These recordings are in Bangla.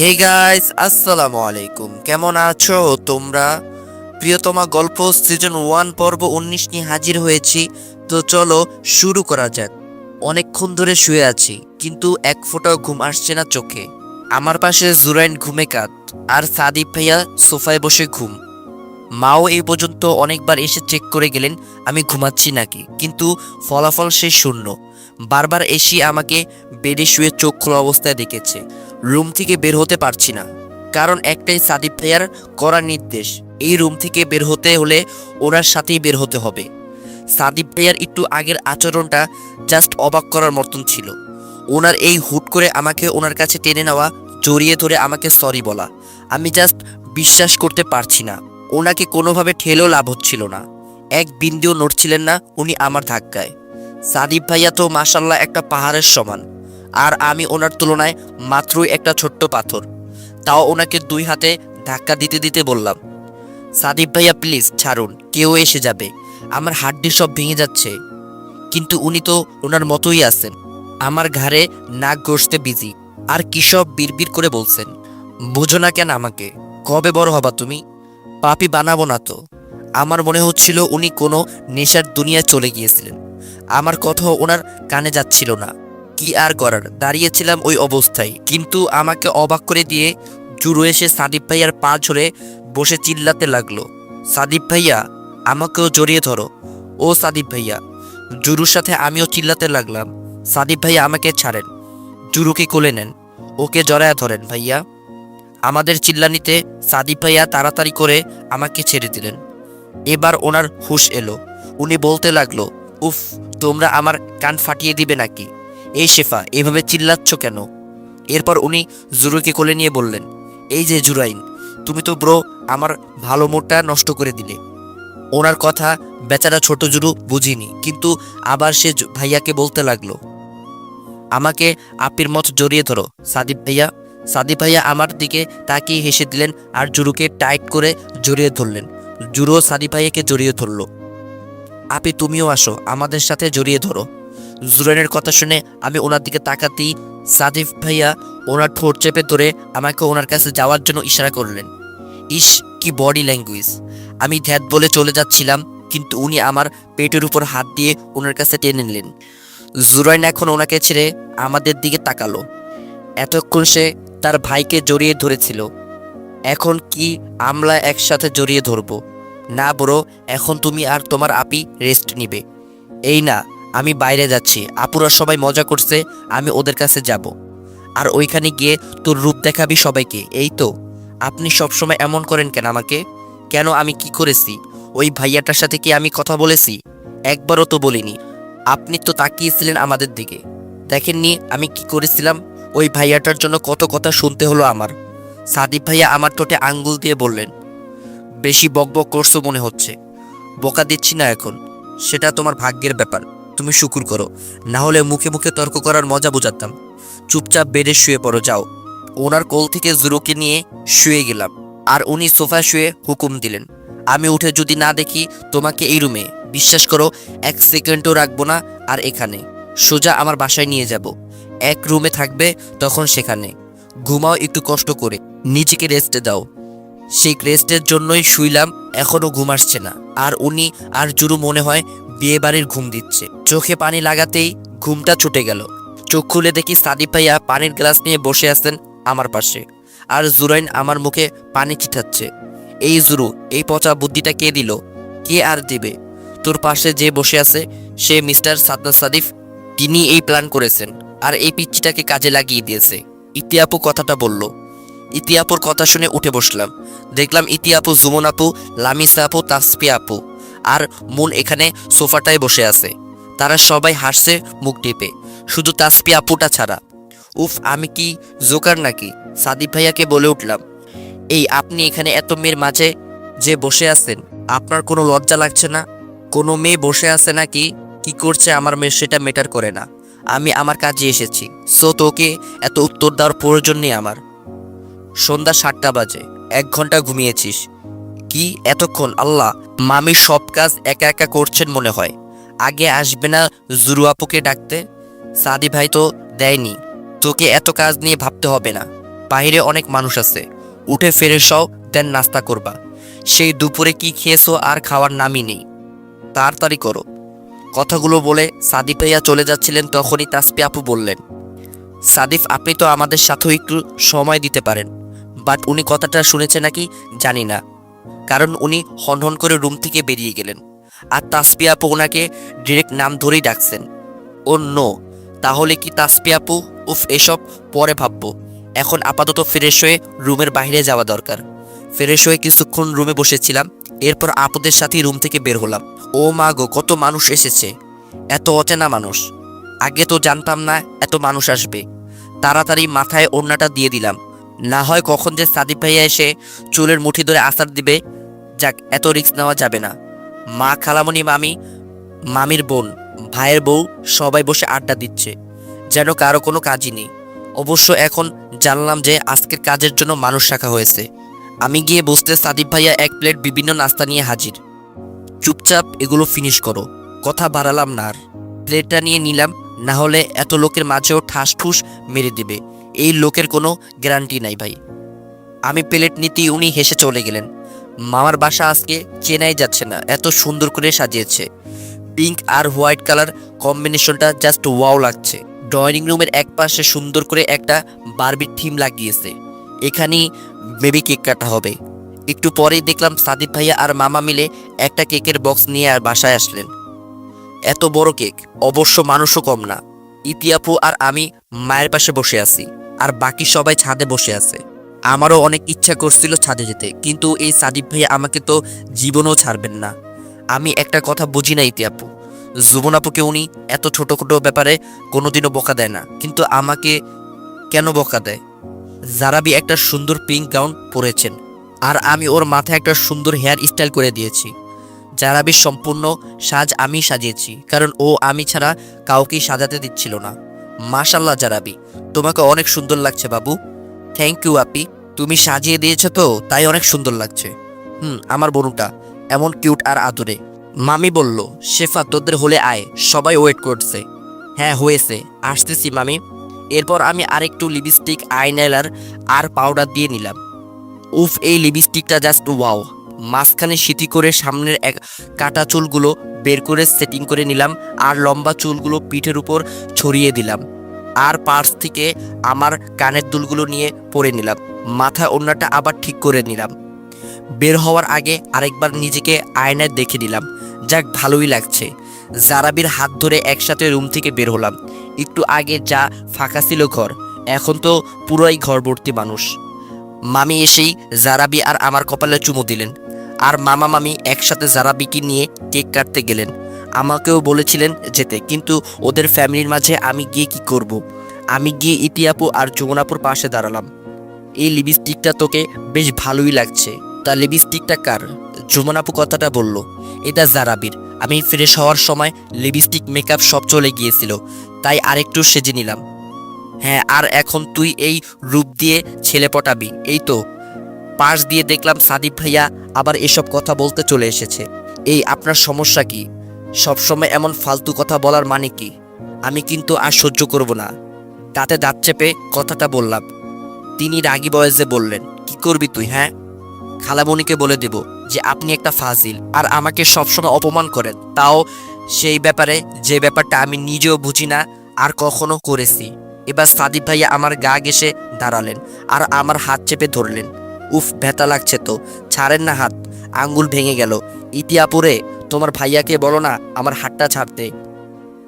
হে গাইস আসসালামু আলাইকুম কেমন আছো তোমরা? প্রিয়তমা গল্প সিজন ওয়ান পর্ব উনিশ নিয়ে হাজির হয়েছি। তো চলো শুরু করা যাক। অনেকক্ষণ ধরে শুয়ে আছি, কিন্তু এক ফোঁটাও ঘুম আসছে না চোখে। আমার পাশে জুরাইন ঘুমে কাত, আর সাদিপ ভাইয়া সোফায় বসে ঘুম। মাও এই পর্যন্ত অনেকবার এসে চেক করে গেলেন আমি ঘুমাচ্ছি নাকি, কিন্তু ফলাফল সে শূন্য। বারবার এসে আমাকে বেডে শুয়ে চোখ খোলা অবস্থায় দেখেছে। রুম থেকে বের হতে পারছি না। কারণ একটাই সাদিব ভাইয়ার করার নির্দেশ, এই রুম থেকে বের হতে হলে ওনার সাথেই বের হতে হবে। সাদিব ভাইয়ার একটু আগের আচরণটা জাস্ট অবাক করার মতন ছিল। ওনার এই হুট করে আমাকে ওনার কাছে টেনে নেওয়া, জড়িয়ে ধরে আমাকে সরি বলা, আমি জাস্ট বিশ্বাস করতে পারছি না। ওনাকে কোনোভাবে ঠেলেও লাভ হচ্ছিল না। এক বিন্দুও নড়ছিলেন না উনি আমার ধাক্কায়। সাদিব ভাইয়া তো মাসাল্লাহ একটা পাহাড়ের সমান। আর আমি ওনার তুলনায় মাত্রই একটা ছোট্ট পাথর। তাও ওনাকে দুই হাতে ধাক্কা দিতে দিতে বললাম, সাদিব ভাইয়া, প্লিজ ছাড়ুন, কেউ এসে যাবে। আমার হাড্ডি সব ভেঙে যাচ্ছে। কিন্তু উনি তো ওনার মতোই আছেন। আমার ঘাড়ে নাক ঘষতে বিজি আর কি সব বিড়বিড় করে বলছেন? বুঝো না কেন আমাকে, কবে বড় হবা তুমি? পাপি বানাবো না তো। আমার মনে হচ্ছিল উনি কোনো নেশার দুনিয়ায় চলে গিয়েছিলেন। আমার কথাও ওনার কানে যাচ্ছিল না। কি আর করার? দাঁড়িয়েছিলাম ওই অবস্থায়। কিন্তু আমাকে অবাক করে দিয়ে জুরু এসে সাদিপ ভাইয়ার পা ঝরে বসে চিল্লাতে লাগল। সাদিপ ভাইয়া, আমাকেও জড়িয়ে ধরো। ও সাদিপ ভাইয়া জুরুর সাথে আমিও চিল্লাতে লাগলাম। সাদিপ ভাইয়া আমাকে ছাড়েন। জুরুকে কোলে নেন। ওকে জড়ায় ধরেন ভাইয়া। আমাদের চিল্লানিতে সাদিপ ভাইয়া তাড়াতাড়ি করে আমাকে ছেড়ে দিলেন। এবার ওনার হুশ এলো। উনি বলতে লাগল, উফ, তোমরা আমার কান ফাটিয়ে দিবে নাকি? এই শেফা, এভাবে চিল্লাচ্ছ কেন? এরপর উনি জুরুকে কোলে নিয়ে বললেন, এই যে জুরাইন, তুমি তো ব্রো আমার ভালো মোডটা নষ্ট করে দিলে। ওনার কথা বেচারা ছোট জুরু বুঝিনি, কিন্তু আবার সে ভাইয়াকে বলতে লাগল, আমাকে আপির মত জড়িয়ে ধরো সাদিপ ভাইয়া। সাদিপ ভাইয়া আমার দিকে তাকিয়ে হেসে দিলেন আর জুরুকে টাইট করে জড়িয়ে ধরলেন। জুরু সাদিপ ভাইয়াকে জড়িয়ে ধরলো, আপি তুমিও আসো, আমাদের সাথে জড়িয়ে ধরো। জুরাইনের কথা শুনে আমি ওনার দিকে তাকাতেই সাদিফ ভাইয়া ওনার ঠোঁট চেপে ধরে আমাকে ওনার কাছে যাওয়ার জন্য ইশারা করলেন। ইস কি বডি ল্যাঙ্গুয়েজ। আমি ধ্যাত বলে চলে যাচ্ছিলাম, কিন্তু উনি আমার পেটের উপর হাত দিয়ে ওনার কাছে টেনে নিলেন। জুরাইন এখন ওনাকে ছেড়ে আমাদের দিকে তাকালো। এতক্ষণ সে তার ভাইকে জড়িয়ে ধরেছিল। এখন কি আমরা একসাথে জড়িয়ে ধরবো? না বড়ো এখন তুমি আর তোমার আপি রেস্ট নিবে। এই না আমি বাইরে যাচ্ছি। আপুরা সবাই মজা করছে, আমি ওদের কাছে যাব। আর ওইখানে গিয়ে তোর রূপ দেখাবি সবাইকে, এই তো। আপনি সবসময় এমন করেন কেন আমাকে? কেন আমি কি করেছি? ওই ভাইয়াটার সাথে কি আমি কথা বলেছি? একবারও তো বলিনি। আপনি তো তাকিয়েছিলেন আমাদের দিকে। দেখেননি আমি কি করেছিলাম? ওই ভাইয়াটার জন্য কত কথা শুনতে হলো আমার। সাদিপ ভাইয়া আমার ঠোঁটে আঙ্গুল দিয়ে বললেন, বেশি বকবক করছ মনে হচ্ছে। বকা দিচ্ছি না এখন। সেটা তোমার ভাগ্যের ব্যাপার। তুমি শুকুর করো। না হলে মুখে মুখে তর্ক করার মজা বোঝাতাম। চুপচাপ বেডে শুয়ে পড়ো, যাও। ওনার কোল থেকে জুরুকে নিয়ে শুয়ে গেলাম। আর উনি সোফায় শুয়ে হুকুম দিলেন, আমি উঠে যদি না দেখি তোমাকে এই রুমে। বিশ্বাস করো, এক সেকেন্ডও রাখব না আর এখানে। সোজা আমার বাসায় নিয়ে যাব। এক রুমে থাকবে, তখন সেখানে। ঘুমাও একটু কষ্ট করে। নিজেকে রেস্টে দাও। সেই রেস্টের জন্যই শুইলাম, এখনও ঘুম আসছে না। আর উনি আর জুরু মনে হয় বিয়ে বাড়ির ঘুম দিচ্ছে। চোখে পানি লাগাতেই ঘুমটা ছুটে গেল। চোখ খুলে দেখি সাদিপ ভাইয়া পানির গ্লাস নিয়ে বসে আছেন আমার পাশে। আর জুরাইন আমার মুখে পানি ছিটাচ্ছে। এই জুরু, এই পচা বুদ্ধিটা কে দিল? কে আর দিবে? তোর পাশে যে বসে আছে, সে মিস্টার সাদনা সাদিফ, তিনি এই প্ল্যান করেছেন। আর এই পিচ্চিটাকে কাজে লাগিয়ে দিয়েছে। ইতিহাপু কথাটা বলল। ইতিহাপুর কথা শুনে উঠে বসলাম। দেখলাম ইতিহাপু জুমন আপু, লামিসা আপু তাসপি আপু। আর মুন এখানে সোফাটায় বসে আছে। তারা সবাই হাসছে, মুখ টিপে। শুধু তাসপি আপুটা ছাড়া। উফ, আমি কি জোকার নাকি? সাদিপ ভাইয়াকে বলে উঠলাম। এই, আপনি এখানে এত মেয়ের মাঝে যে বসে আছেন, আপনার কোনো লজ্জা লাগছে না? কোনো মেয়ে বসে আছে নাকি? কি করছে আমার মেয়ে সেটা মেটার করে না। আমি আমার কাজে এসেছি। সো তোকে এত উত্তর দেওয়ার প্রয়োজন নেই আমার। সন্ধ্যা সাতটা বাজে। এক ঘণ্টা ঘুমিয়েছিস। কি এতক্ষণ আল্লাহ মামি সব কাজ একা একা করছেন মনে হয়? আগে আসবে না জুরু আপুকে ডাকতে? সাদি ভাই তো দেয়নি। তোকে এত কাজ নিয়ে ভাবতে হবে না। বাইরে অনেক মানুষ আছে। উঠে ফেরে সও দেন নাস্তা করবা। সেই দুপুরে কি খেয়েছো আর খাওয়ার নামই নেই। তাড়াতাড়ি করো। কথাগুলো বলে সাদিফ ভাইয়া চলে যাচ্ছিলেন তখনই তাসপি আপু বললেন, সাদিফ, আপনি তো আমাদের সাথেও একটু সময় দিতে পারেন। বাট উনি কথাটা শুনেছে নাকি জানি না। কারণ উনি হনহন করে রুম থেকে বেরিয়ে গেলেন। আর তাসপি আপু ওনাকে ডিরেক্ট নাম ধরেই ডাকছেন। ও, নো, তাহলে কি তাসপি আপু? উফ, এসব পরে ভাববো। এখন আপাতত ফ্রেশ হয়ে রুমের বাইরে যাওয়া দরকার। ফ্রেশ হয়ে কিছুক্ষণ রুমে বসেছিলাম, এরপর আপুদের সাথে রুম থেকে বের হলাম। ও মা গো, কত মানুষ এসেছে। এত অচেনা মানুষ। আগে তো জানতাম না এত মানুষ আসবে। তাড়াতাড়ি মাথায় ওড়নাটা দিয়ে দিলাম। না হয় কখন যে সাদিক ভাইয়া এসে চুলের মুঠি ধরে আসার দিবে, যাক, এত রিস্ক নেওয়া যাবে না। মা খালামণি মামি, মামির বোন, ভাইয়ের বউ সবাই বসে আড্ডা দিচ্ছে, যেন কারও কোনো কাজই নেই। অবশ্য এখন জানলাম যে আজকের কাজের জন্য মানুষ রাখা হয়েছে। আমি গিয়ে বসতে সাদিক ভাইয়া এক প্লেট বিভিন্ন নাস্তা নিয়ে হাজির। চুপচাপ এগুলো ফিনিশ করো, কথা বাড়ালাম না আর। প্লেটটা নিয়ে নিলাম, না হলে এত লোকের মাঝেও ঠাস ঠুস মেরে দিবে। এই লোকের কোনো গ্যারান্টি নাই ভাই। আমি প্লেট নিতেই উনি হেসে চলে গেলেন। মামার বাসা আজকে চেনাই যাচ্ছে না, এত সুন্দর করে সাজিয়েছে। পিঙ্ক আর হোয়াইট কালার কম্বিনেশনটা জাস্ট ওয়াও লাগছে। ড্রয়িং রুমের এক পাশে সুন্দর করে একটা বার্বির থিম লাগিয়েছে। এখানেই বেবি কেক কাটা হবে। একটু পরেই দেখলাম সাদিক ভাইয়া আর মামা মিলে একটা কেকের বক্স নিয়ে আর বাসায় আসলেন। এত বড় কেক, অবশ্য মানুষও কম না। ইতিয়াপু আর আমি মায়ের পাশে বসে আছি, আর বাকি সবাই ছাদে বসে আছে। আমারও অনেক ইচ্ছা করছিল ছাদে যেতে, কিন্তু এই সাদিক ভাইয়া আমাকে তো জীবনও ছাড়বেন না। আমি একটা কথা বুঝি না ইতিয়াপু। জুবন আপুকে উনি এত ছোট ছোট ব্যাপারে কোনোদিনও বকা দেয় না, কিন্তু আমাকে কেন বকা দেয়? জারাবি একটা সুন্দর পিঙ্ক গাউন পরেছেন, আর আমি ওর মাথায় একটা সুন্দর হেয়ার স্টাইল করে দিয়েছি। জারাবির সম্পূর্ণ সাজ আমি সাজিয়েছি, কারণ ও আমি ছাড়া কাউকেই সাজাতে দিচ্ছিল না। মাশাল্লাহ জারাবি তোমাকে অনেক সুন্দর লাগছে বাবু। থ্যাংক ইউ আপি। তুমি সাজিয়ে দিয়েছ তো, তাই অনেক সুন্দর লাগছে। হুম, আমার বনুটা, এমন কিউট আর আদরে। মামি বলল, শেফা, তোদের হলে আয়, সবাই ওয়েট করছে। হ্যাঁ হয়েছে, আসতেছি মামি। এরপর আমি আরেকটু লিপস্টিক আইনাইলার আর পাউডার দিয়ে নিলাম। উফ, এই লিপস্টিকটা জাস্ট ওয়াও মাঝখানে সিটি করে সামনের এক কাটা চুলগুলো বের করে সেটিং করে নিলাম আর লম্বা চুলগুলো পিঠের উপর ছড়িয়ে দিলাম। আর পার্স থেকে আমার কানের দুলগুলো নিয়ে পরে নিলাম। মাথা ওড়নাটা আবার ঠিক করে নিলাম। বের হওয়ার আগে আরেকবার নিজেকে আয়নায় দেখে নিলাম। যাক, ভালোই লাগছে। জারাবির হাত ধরে একসাথে রুম থেকে বের হলাম। একটু আগে যা ফাঁকা ছিল ঘর, এখন তো পুরোই ঘর ভর্তি মানুষ। মামি এসেই জারাবি আর আমার কপালে চুমু দিলেন। আর মামা মামি একসাথে জারাবিকে নিয়ে কেক কাটতে গেলেন, আমাকেও বলেছিলেন যেতে, কিন্তু ওদের ফ্যামিলির মাঝে আমি গিয়ে কি করব। আমি গিয়ে ইতিয়াপু আর যমুনাপুর পাশে দাঁড়ালাম। এই লিপস্টিকটা তোকে বেশ ভালোই লাগছে। তা লিপস্টিকটা কার? যমুনাপু কথাটা বলল, এটা জারাবির। আমি ফ্রেশ হওয়ার সময় লিপস্টিক মেকআপ সব চলে গিয়েছিল, তাই আরেকটু সেজে নিলাম। হ্যাঁ আর এখন তুই এই রূপ দিয়ে ছেলে পটাবি, এই তো। পাশ দিয়ে দেখলাম সাদিপ ভাইয়া আবার এসব কথা বলতে চলে এসেছে। এই আপনার সমস্যা কি? সবসময় এমন ফালতু কথা বলার মানে কি? আমি কিন্তু আর সহ্য করব না। তাতে দাঁত চেপে কথাটা বললাম। তিনি রাগী বয়সে বললেন, কি করবি তুই হ্যাঁ? খালামণিকে বলে দেব যে, আপনি একটা ফাজিল আর আমাকে সবসময় অপমান করেন। তাও সেই ব্যাপারে যে ব্যাপারটা আমি নিজেও বুঝি না, আর কখনো করেছি। এবার সাদিপ ভাইয়া আমার গা ঘেসে দাঁড়ালেন আর আমার হাত চেপে ধরলেন। উফ, ব্যথা লাগছে তো। ছাড়েন না হাত, আঙ্গুল ভেঙে গেল। ইতিয়াপুরে, তোমার ভাইয়াকে বলো না আমার হাতটা ছাড়তে।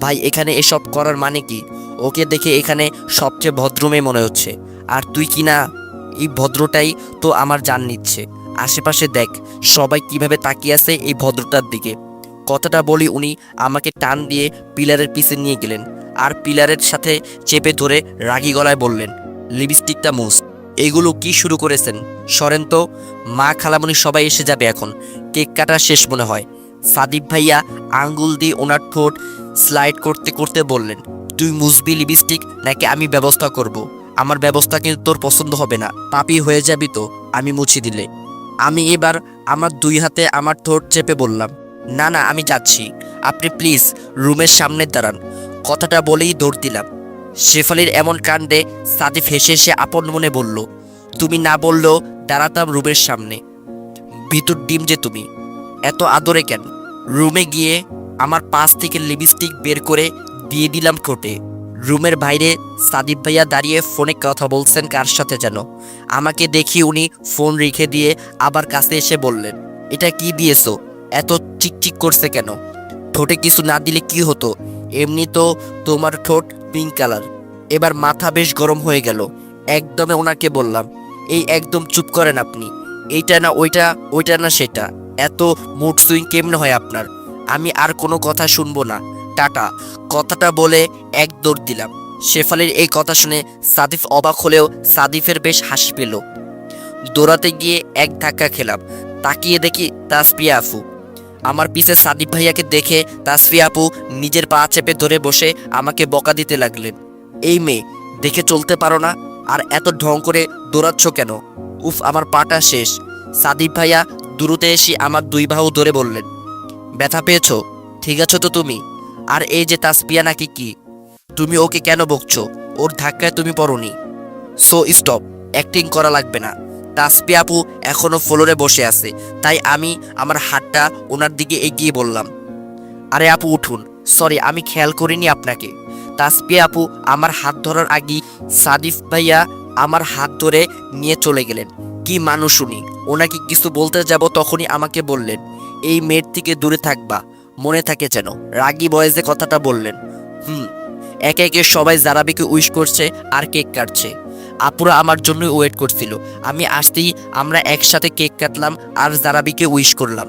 ভাই, এখানে এসব করার মানে কি? ওকে দেখে এখানে সবচেয়ে ভদ্রমে মনে হচ্ছে। আর তুই কি না, এই ভদ্রটাই তো আমার জান নিচ্ছে। আশেপাশে দেখ, সবাই কীভাবে তাকিয়ে আছে এই ভদ্রটার দিকে। কথাটা বলি উনি আমাকে টান দিয়ে পিলারের পিছে নিয়ে গেলেন। আর পিলারের সাথে চেপে ধরে রাগি গলায় বললেন, লিপস্টিকটা মুস এগুলো কি শুরু করেছেন? সরেন তো, মা খালামণি সবাই এসে যাবে এখন। কেক কাটা শেষ মনে হয়। সাদিব ভাইয়া আঙ্গুল দিয়ে ওনার ঠোঁট স্লাইড করতে করতে বললেন, তুই মুসবি লিপস্টিক নাকি আমি ব্যবস্থা করব। আমার ব্যবস্থা কিন্তু তোর পছন্দ হবে না। পাপি হয়ে যাবি তো, আমি মুছি দিলে। আমি এবার আমার দুই হাতে আমার ঠোঁট চেপে বললাম, না না, আমি যাচ্ছি। আপনি প্লিজ রুমের সামনে দাঁড়ান। কথাটা বলেই দৌড় দিলাম। শেফালির এমন কাণ্ডে সাদিফ হেসে হেসে আপন মনে বলল, তুমি না বললেও দাঁড়াতাম রুমের সামনে। ভিতর ডিম যে তুমি। এত আদরে কেন? রুমে গিয়ে আমার পাশ থেকে লিপস্টিক বের করে দিয়ে দিলাম ঠোঁটে রুমের বাইরে সাদিব ভাইয়া দাঁড়িয়ে ফোনে কথা বলছেন কার সাথে যেন। আমাকে দেখি উনি ফোন রেখে দিয়ে আবার কাছে এসে বললেন, এটা কি দিয়েছ? এত চিকচিক করছে কেন? ঠোঁটে কিছু না দিলে কি হতো? এমনি তো তোমার ঠোঁট পিঙ্ক কালার এবার মাথা বেশ গরম হয়ে গেল। একদমে ওনাকে বললাম, এই একদম চুপ করেন আপনি। এইটা না, ওইটা ওইটা না, সেটা। এত মুড সুইং কেমনে হয় আপনার? আমি আর কোনো কথা শুনব না। টাটা। কথাটা বলে এক দৌড় দিলাম। শেফালির এই কথা শুনে সাদিফ অবাক হলেও সাদিফের বেশ হাসি পেল। দৌড়াতে গিয়ে এক ধাক্কা খেলাম। তাকিয়ে দেখি তাসপিয়া আফু। আমার পিছে সাদিব ভাইয়াকে দেখে তাসফিয়া আপু নিজের পা চেপে ধরে বসে আমাকে বকা দিতে লাগলেন। এই মেয়ে, দেখে চলতে পারো না? আর এত ঢং করে দৌড়াচ্ছ কেন? উফ, আমার পাটা শেষ। সাদিব ভাইয়া দূরতে এসে আমার দুই বাহু ধরে বললেন, ব্যথা পেয়েছ? ঠিক আছো তো তুমি? আর এই যে তাসপিয়া নাকি কি? তুমি ওকে কেন বকছো? ওর ধাক্কায় তুমি পড়নি। সো, স্টপ, অ্যাক্টিং করা লাগবে না। তাসপিয়া আপু এখনও ফ্লোরে বসে আছে, তাই আমি আমার হাতটা ওনার দিকে এগিয়ে বললাম, আরে আপু, উঠুন। সরি, আমি খেয়াল করিনি আপনাকে। তাসপিয়া আপু আমার হাত ধরার আগেই সাদিফ ভাইয়া আমার হাত ধরে নিয়ে চলে গেলেন। কি মানুষ উনি। ওনাকে কিছু বলতে যাব তখনই আমাকে বললেন, এই মেয়ের থেকে দূরে থাকবা, মনে থাকে যেন। রাগী বয়েসে কথাটা বললেন, হুম, একে একে সবাই জারাবিকে উইশ করছে আর কেক কাটছে। আপুরা আমার জন্যই ওয়েট করছিল। আমি আসতেই আমরা একসাথে কেক কাটলাম আর জারাবিকে উইশ করলাম।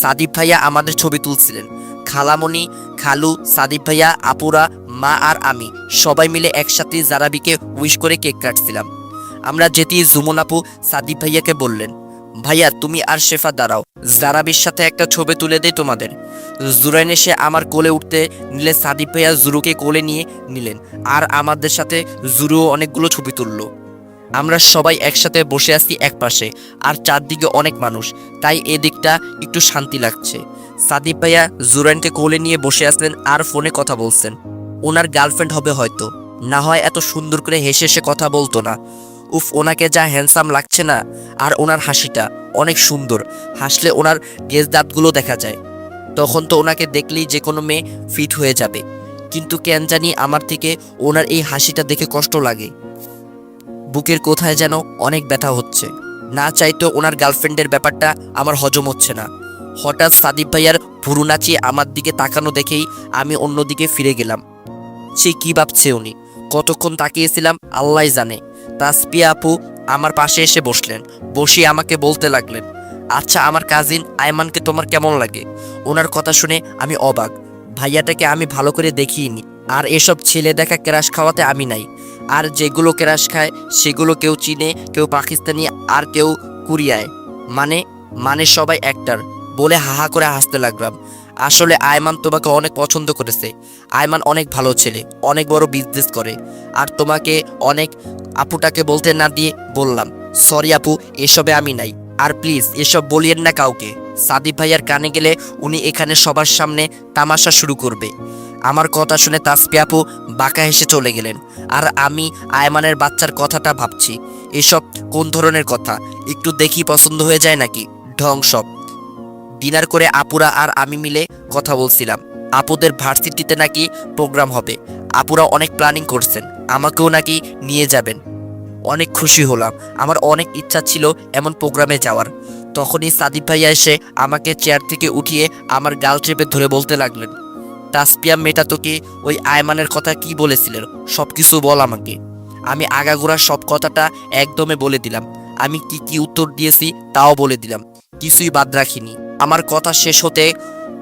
সাদিব ভাইয়া আমাদের ছবি তুলছিলেন। খালামণি, খালু, সাদিব ভাইয়া, আপুরা, মা আর আমি সবাই মিলে একসাথে জারাবিকে উইশ করে কেক কাটছিলাম। আমরা যেতেই জুমন আপু সাদিব ভাইয়াকে বললেন ভাইয়া, তুমি আর শেফা দাঁড়াও। জারাবির সাথে একটা ছবি তুলে দেই তোমাদের। জুরাইন এসে আমার কোলে উঠতে নিলে সাদিপ ভাইয়া জুরুকে কোলে নিয়ে নিলেন, আর আমাদের সাথে জুরুও অনেকগুলো ছবি তুললো। আমরা সবাই একসাথে বসে আছি এক পাশে আর চারদিকে অনেক মানুষ, তাই এদিকটা একটু শান্তি লাগছে। সাদিপ ভাইয়া জুরাইনকে কোলে নিয়ে বসে আছেন আর ফোনে কথা বলছেন। ওনার গার্লফ্রেন্ড হবে হয়তো, না হয় এত সুন্দর করে হেসে হেসে কথা বলতো না। উফ, ওনাকে যা হ্যান্ডসাম লাগছে না, আর ওনার হাসিটা অনেক সুন্দর। হাসলে ওনার গেজ দাঁতগুলো দেখা যায়। তখন তো ওনাকে দেখলেই যে কোনো মেয়ে ফিট হয়ে যাবে। কিন্তু কেন জানি আমার থেকে ওনার এই হাসিটা দেখে কষ্ট লাগে। বুকের কোথায় যেন অনেক ব্যথা হচ্ছে। না চাইতো ওনার গার্লফ্রেন্ডের ব্যাপারটা আমার হজম হচ্ছে না। হঠাৎ সাদিপ ভাইয়ার ভুরু নাচিয়ে আমার দিকে তাকানো দেখেই আমি অন্যদিকে ফিরে গেলাম। সে কি ভাবছে উনি? কতক্ষণ তাকিয়েছিলাম আল্লাহ জানে। তাসপিয়া আপু আমার পাশে এসে বসলেন। বসে আমাকে বলতে লাগলেন আচ্ছা আমার কাজিন আয়মানকে তোমার কেমন লাগে? ওনার কথা শুনে আমি অবাক। ভাইয়াটাকে আমি ভালো করে দেখিনি আর এসব ছেলে দেখা ক্রাশ খাওয়াতে আমি নাই। আর যেগুলো ক্রাশ খায়, সেগুলো কেউ চীনে, কেউ পাকিস্তানি, আর কেউ কুরিয়ায়। মানে মানে সবাই একটার বলে হাহা করে হাসতে লাগলাম। আসলে আয়মান তোমাকে অনেক পছন্দ করেছে। আয়মান অনেক ভালো ছেলে, অনেক বড় বিজনেস করে। আর তোমাকে অনেক আপুটাকে বলতে না দিয়ে বললাম, সরি আপু, এসবে আমি নাই। আর প্লিজ, এসব বলিয়েন না কাউকে। সাদিপ ভাইয়ার কানে গেলে উনি এখানে সবার সামনে তামাশা শুরু করবে। আমার কথা শুনে তাসপি আপু বাঁকা হেসে চলে গেলেন। আর আমি আয়মানের বাচ্চার কথাটা ভাবছি। এসব কোন ধরনের কথা? একটু দেখি পছন্দ হয়ে যায় নাকি? ঢং সব। ডিনার করে আপুরা আর আমি মিলে কথা বলছিলাম। আপুদের ভার্সিটিতে নাকি প্রোগ্রাম হবে। আপুরা অনেক প্ল্যানিং করছেন, আমাকেও নাকি নিয়ে যাবেন। অনেক খুশি হলাম। আমার অনেক ইচ্ছা ছিল এমন প্রোগ্রামে যাওয়ার। তখনই সাদিপ ভাইয়া এসে আমাকে চেয়ার থেকে উঠিয়ে আমার গাল চেপে ধরে বলতে লাগলেন, তাসপিয়া মেটা তোকে ওই আয়মানের কথা কি বলেছিলেন? সব কিছু বল আমাকে। আমি আগাগোড়া সব কথাটা একদমে বলে দিলাম। আমি কি কি উত্তর দিয়েছি তাও বলে দিলাম। কিছুই বাদ রাখিনি। আমার কথা শেষ হতে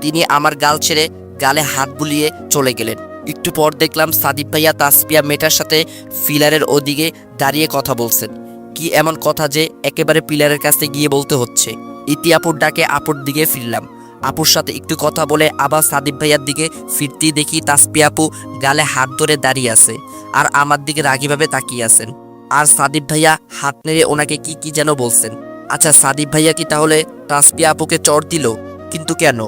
তিনি আমার গাল ছেড়ে গালে হাত বুলিয়ে চলে গেলেন। একটু পর দেখলাম সাদিপ ভাইয়া তাসপিয়া মেটার সাথে ফিলারের ওদিকে দাঁড়িয়ে কথা বলছেন। কি এমন কথা যে একেবারে পিলারের কাছে গিয়ে বলতে হচ্ছে। ইতি আপুর ডাকে আপুর দিকে ফিরলাম। আপুর সাথে একটু কথা বলে আবার সাদিপ ভাইয়ার দিকে ফিরতে দেখি তাসপিয়া আপু গালে হাত ধরে দাঁড়িয়ে আছে আর আমার দিকে রাগিভাবে তাকিয়ে আছেন। আর সাদিপ ভাইয়া হাত নেড়ে ওনাকে কি কি যেন বলছেন। আচ্ছা সাদিপ ভাইয়া কি তাহলে তাসপিয়া আপুকে চড় দিল? কিন্তু কেন?